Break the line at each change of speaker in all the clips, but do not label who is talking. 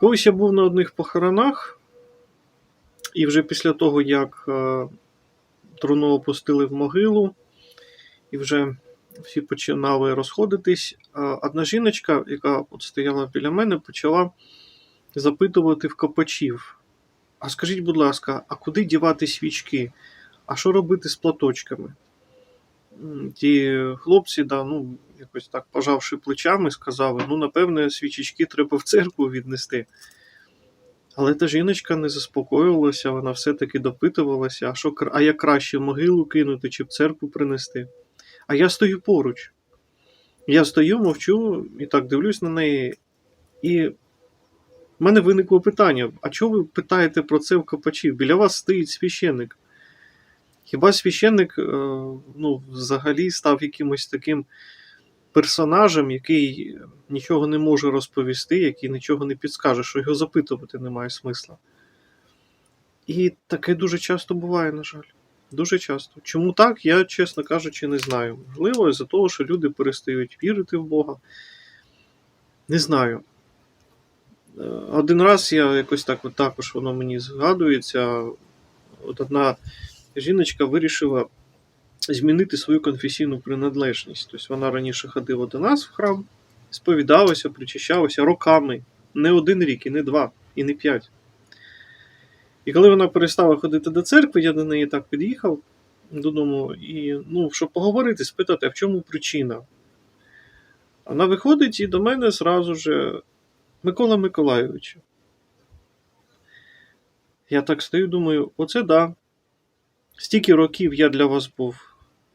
Колись я був на одних похоронах, і вже після того, як е, труну опустили в могилу, і вже всі починали розходитись, е, одна жіночка, яка от стояла біля мене, почала запитувати в копачів. А скажіть, будь ласка, а куди дівати свічки? А що робити з платочками? Ті хлопці, да, ну, якось так пожавши плечами, сказали: ну, напевне, свічечки треба в церкву віднести. Але та жіночка не заспокоювалася, вона все-таки допитувалася, а, що, а як краще могилу кинути чи в церкву принести. А я стою поруч. Я стою, мовчу і так дивлюсь на неї. І в мене виникло питання: а чого ви питаєте про це в копачів? Біля вас стоїть священник. Хіба священник е, ну, взагалі став якимось таким персонажем, який нічого не може розповісти, який нічого не підскаже, що його запитувати немає смисла. І таке дуже часто буває, на жаль. Дуже часто. Чому так, я, чесно кажучи, не знаю. Можливо, із-за того, що люди перестають вірити в Бога. Не знаю. Е, Один раз я якось так, от також воно мені згадується. От одна жіночка вирішила змінити свою конфесійну приналежність. Тобто вона раніше ходила до нас в храм, сповідалася, причащалася роками, не один рік, і не два, і не п'ять. І коли вона перестала ходити до церкви, я до неї так під'їхав додому, і, ну, щоб поговорити, спитати, а в чому причина. Вона виходить і до мене зразу же Микола Миколайович. Я так стою, думаю, оце да. Стільки років я для вас був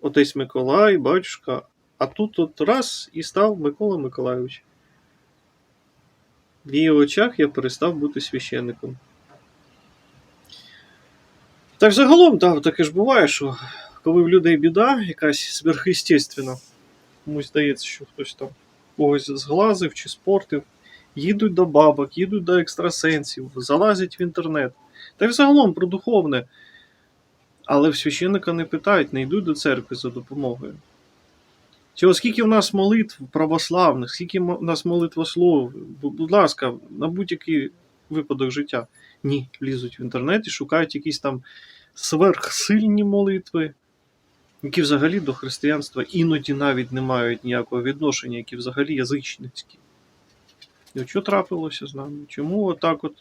отець Миколай, батюшка, а тут от раз і став Микола Миколайович. В її очах я перестав бути священником. Так загалом, так, таке ж буває, що коли в людей біда, якась сверхъестественна, комусь здається, що хтось там когось зглазив чи спортив, їдуть до бабок, їдуть до екстрасенсів, залазять в інтернет. Та й взагалом про духовне. Але в священника не питають, не йдуть до церкви за допомогою. Чи оскільки в нас молитв православних, скільки в нас молитвослов, бу- будь ласка, на будь-який випадок життя. Ні, лізуть в інтернет і шукають якісь там сверхсильні молитви, які взагалі до християнства іноді навіть не мають ніякого відношення, які взагалі язичницькі. І от що трапилося з нами? Чому отак от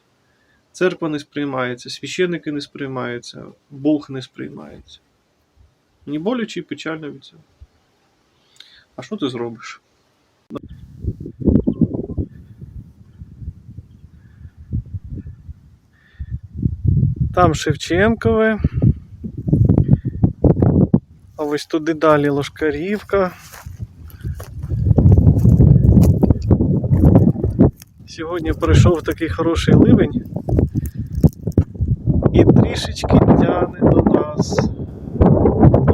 церква не сприймається, священники не сприймаються, Бог не сприймається? Мені боляче і печально від цього. А що ти зробиш? Там Шевченкове. А ось туди далі Лошкарівка. Сьогодні прийшов такий хороший ливень. Трішечки тяне до нас.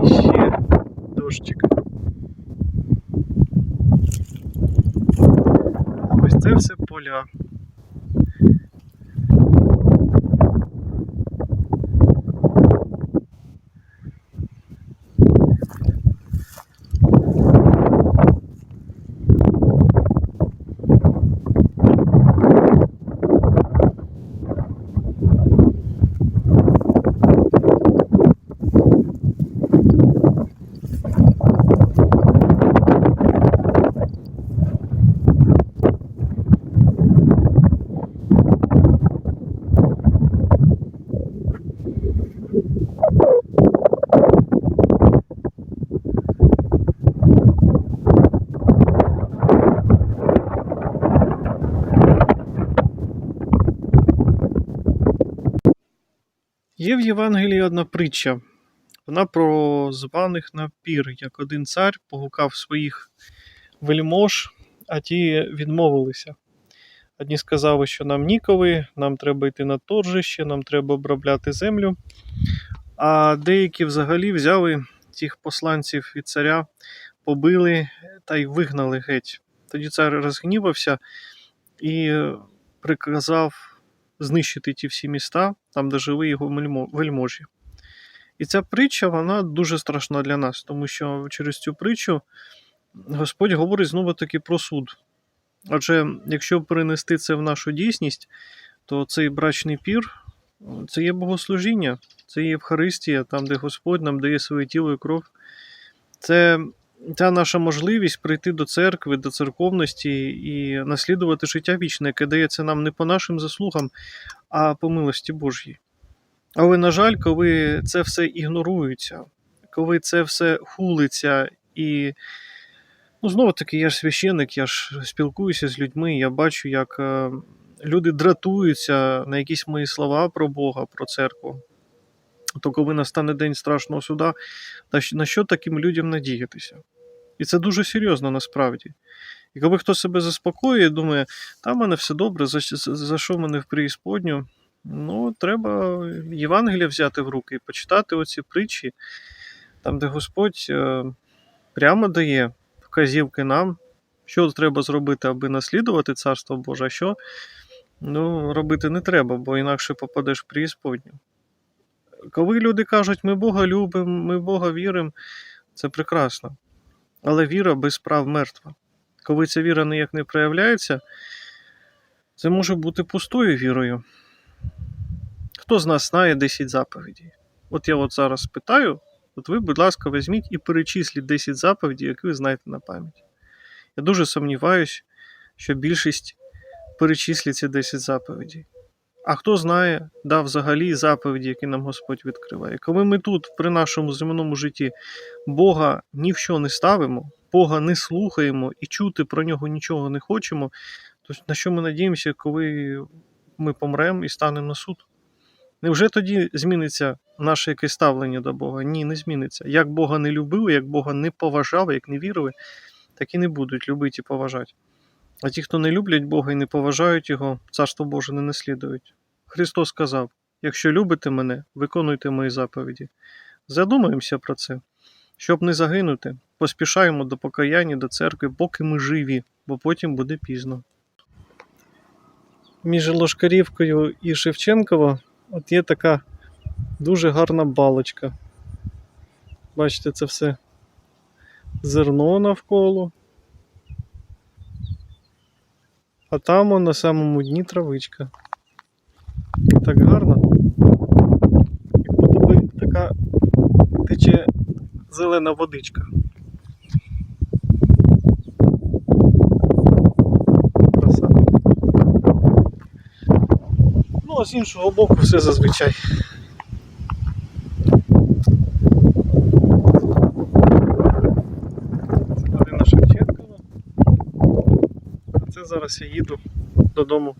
І ще дощик. Ось це все поля. Є в Євангелії одна притча. Вона про званих на пір, як один цар погукав своїх вельмож, а ті відмовилися. Одні сказали, що нам ніколи, нам треба йти на торжище, нам треба обробляти землю. А деякі взагалі взяли тих посланців від царя, побили та й вигнали геть. Тоді цар розгнівався і приказав знищити ті всі міста, там, де жили його вельможі. І ця притча вона дуже страшна для нас, тому що через цю притчу Господь говорить знову таки про суд. Отже, якщо перенести це в нашу дійсність, то цей брачний пір це є богослужіння, це є Євхаристія, там, де Господь нам дає своє тіло і кров. Це та наша можливість прийти до церкви, до церковності і наслідувати життя вічне, яке дається нам не по нашим заслугам, а по милості Божій. Але, на жаль, коли це все ігнорується, коли це все хулиться і. Ну, знову таки, я ж священник, я ж спілкуюся з людьми, я бачу, як е, люди дратуються на якісь мої слова про Бога, про церкву. То коли настане день страшного суда, на що таким людям надіятися? І це дуже серйозно насправді. І коли хто себе заспокоює, думає, та в мене все добре, за, за, за що мене в преісподню? Ну, треба Євангелія взяти в руки і почитати оці притчі, там, де Господь е, прямо дає вказівки нам, що треба зробити, аби наслідувати Царство Боже, а що ну, робити не треба, бо інакше попадеш в преісподню. Коли люди кажуть, ми Бога любимо, ми Бога віримо, це прекрасно. Але віра без прав мертва. Коли ця віра ніяк не проявляється, це може бути пустою вірою. Хто з нас знає 10 заповідей? От я от зараз питаю, от ви, будь ласка, візьміть і перечисліть 10 заповідей, які ви знаєте на пам'ять. Я дуже сумніваюсь, що більшість перечислить ці 10 заповідей. А хто знає, да, взагалі заповіді, які нам Господь відкриває. Коли ми тут, при нашому земному житті, Бога ні в що не ставимо, Бога не слухаємо і чути про нього нічого не хочемо, то на що ми надіємося, коли ми помремо і станемо на суд? Невже тоді зміниться наше якесь ставлення до Бога? Ні, не зміниться. Як Бога не любили, як Бога не поважали, як не вірили, так і не будуть любити і поважати. А ті, хто не люблять Бога і не поважають Його, Царство Боже не наслідують. Христос сказав: якщо любите мене, виконуйте мої заповіді. Задумаємося про це. Щоб не загинути, поспішаємо до покаяння, до церкви, поки ми живі, бо потім буде пізно. Між Лошкарівкою і Шевченково от є така дуже гарна балочка. Бачите, це все зерно навколо. А там он, на самому дні травичка. Так гарно. Як будто така тече зелена водичка. Краса. Ну, а з іншого боку все зазвичай. Це Марина Шевченкова. А це зараз я їду додому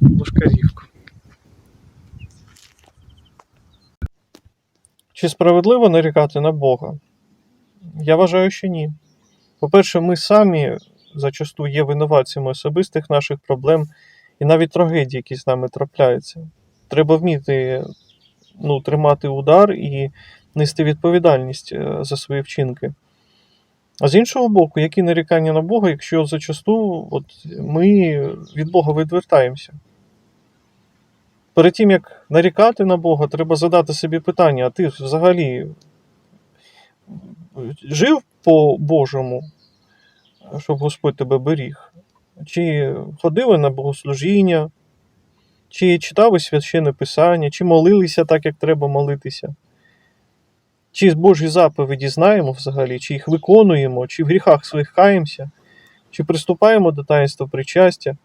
в Лошкарівку. Чи справедливо нарікати на Бога? Я вважаю, що ні. По-перше, ми самі зачасту є винуватцями особистих наших проблем і навіть трагедій, які з нами трапляються. Треба вміти ну, тримати удар і нести відповідальність е, за свої вчинки. А з іншого боку, які нарікання на Бога, якщо зачасту от, ми від Бога відвертаємося? Перед тим, як нарікати на Бога, треба задати собі питання: а ти взагалі жив по Божому, щоб Господь тебе беріг? Чи ходили на богослужіння, чи читали священне писання, чи молилися так, як треба молитися? Чи Божі заповіді знаємо взагалі, чи їх виконуємо, чи в гріхах своїх каємося, чи приступаємо до таїнства причастя,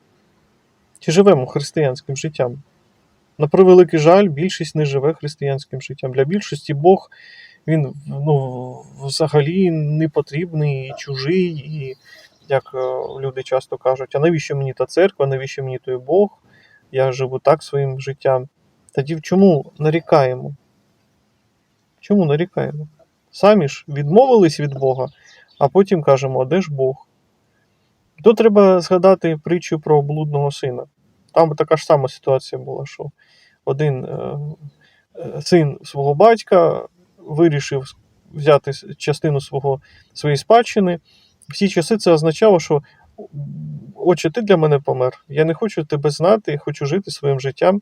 чи живемо християнським життям? На превеликий жаль, більшість не живе християнським життям. Для більшості Бог він ну, взагалі не потрібний, і чужий, і як е, люди часто кажуть, а навіщо мені та церква, навіщо мені той Бог? Я живу так своїм життям. Тоді в чому нарікаємо? Чому нарікаємо? Самі ж відмовились від Бога, а потім кажемо, а де ж Бог? То треба згадати притчу про блудного сина. Там така ж сама ситуація була, що один е, е, син свого батька вирішив взяти частину свого, своєї спадщини. Всі часи це означало, що отче, ти для мене помер. Я не хочу тебе знати, я хочу жити своїм життям.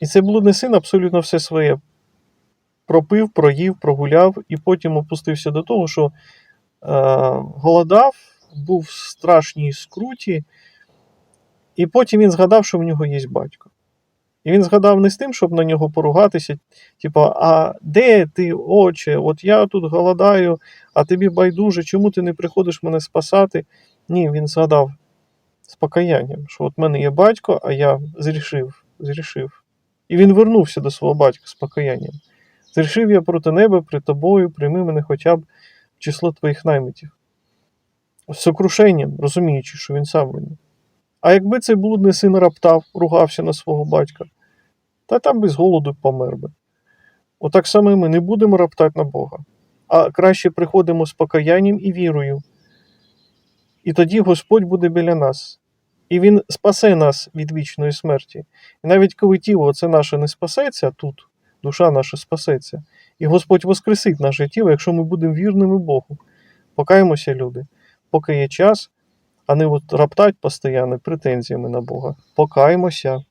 І цей блудний син абсолютно все своє пропив, проїв, прогуляв і потім опустився до того, що е, голодав, був в страшній скруті, і потім він згадав, що в нього є батько. І він згадав не з тим, щоб на нього поругатися, типу, а де ти, отче? От я тут голодаю, а тобі байдуже, чому ти не приходиш мене спасати? Ні, він згадав з покаянням, що от в мене є батько, а я зрішив, зрішив. І він вернувся до свого батька з покаянням. Зрішив я проти неба, при тобою, прийми мене хоча б в число твоїх наймитів. З сокрушенням, розуміючи, що він сам винен. А якби цей блудний син раптав, ругався на свого батька, та там би з голоду помер би. Отак само ми не будемо раптати на Бога, а краще приходимо з покаянням і вірою. І тоді Господь буде біля нас. І Він спасе нас від вічної смерті. І навіть коли тіло це наше не спасеться тут, душа наша спасеться, і Господь воскресить наше тіло, якщо ми будемо вірними Богу. Покаємося, люди, поки є час, а не от раптать постійно претензіями на Бога. Покаємося.